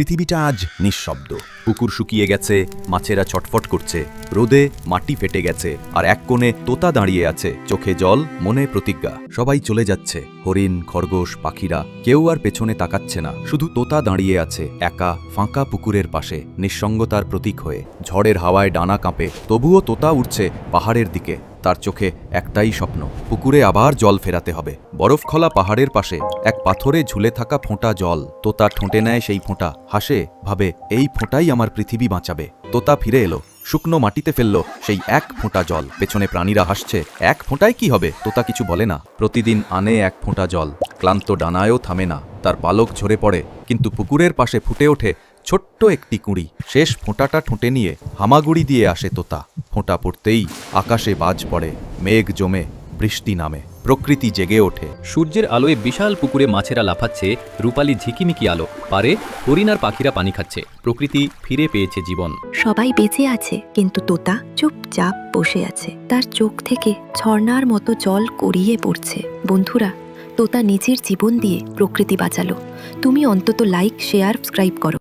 পৃথিবীটা আজ নিঃশব্দ। পুকুর শুকিয়ে গেছে, মাছেরা ছটফট করছে, রোদে মাটি ফেটে গেছে, আর এক কোণে তোতা দাঁড়িয়ে আছে, চোখে জল, মনে প্রতিজ্ঞা। সবাই চলে যাচ্ছে, হরিণ, খরগোশ, পাখিরা, কেউ আর পেছনে তাকাচ্ছে না, শুধু তোতা দাঁড়িয়ে আছে, একা, ফাঁকা পুকুরের পাশে, নিঃসঙ্গতার প্রতীক হয়ে। ঝড়ের হাওয়ায় ডানা কাঁপে, তবুও তোতা উঠছে পাহাড়ের দিকে। তার চোখে একটাই স্বপ্ন, পুকুরে আবার জল ফেরাতে হবে। বরফখলা পাহাড়ের পাশে, এক পাথরে ঝুলে থাকা ফোঁটা জল। তোতা ঠোঁটে নেয় সেই ফোঁটা। হাসে, ভাবে, এই ফোঁটাই আমার পৃথিবী বাঁচাবে। তোতা ফিরে এলো, শুকনো মাটিতে ফেলল সেই এক ফোঁটা জল। পেছনে প্রাণীরা হাসছে, এক ফোঁটায় কি হবে? তোতা কিছু বলে না। প্রতিদিন আনে এক ফোঁটা জল। ক্লান্ত ডানায়ও থামে না। তার পালক ঝরে পড়ে, কিন্তু পুকুরের পাশে ফুটে ওঠে ছোট্ট একটি কুঁড়ি। শেষ ফোঁটাটা ঠোঁটে নিয়ে হামাগুড়ি দিয়ে আসে তোতা। ফোঁটা পড়তেই আকাশে বাজ পড়ে মেঘ জমে বৃষ্টি নামে প্রকৃতি জেগে ওঠে। সূর্যের আলোয় বিশাল পুকুরে মাছেরা লাফাচ্ছে রূপালি ঝিকিমিকি আলো পারে হরিণ আর পাখিরা পানি খাচ্ছে প্রকৃতি ফিরে পেয়েছে জীবন। সবাই বেঁচে আছে কিন্তু তোতা চুপচাপ বসে আছে। তার চোখ থেকে ঝর্ণার মতো জল গড়িয়ে পড়ছে। বন্ধুরা তোতা নিজের জীবন দিয়ে প্রকৃতি বাঁচালো। তুমি অন্তত লাইক শেয়ার সাবস্ক্রাইব করো।